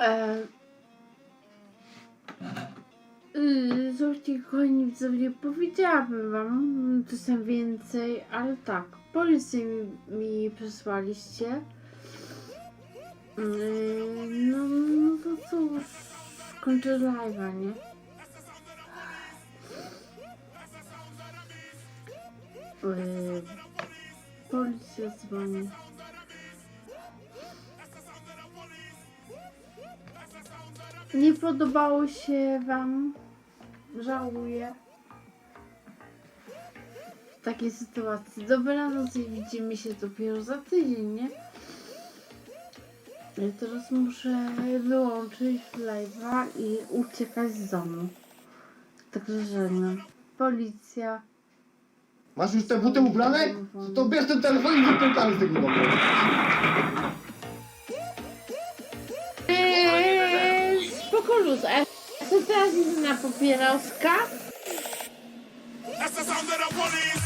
E, yy, Słuchajcie, kochani widzowie, powiedziałabym wam czasem więcej, ale tak, policję mi, przesłaliście. Yy, no, no to cóż, kończę live'a, nie? Yy, policja dzwoni. Nie podobało się wam? Żałuję. W takiej sytuacji. Dobranoc i widzimy się dopiero za tydzień, nie? Ja teraz muszę wyłączyć live'a i uciekać z domu. Także żegnam. Policja. Masz już te buty ubrane? To bierz ten telefon i wypierdalaj z tego domu. Luz. A co teraz idę na papieroska? That's the sound of the police.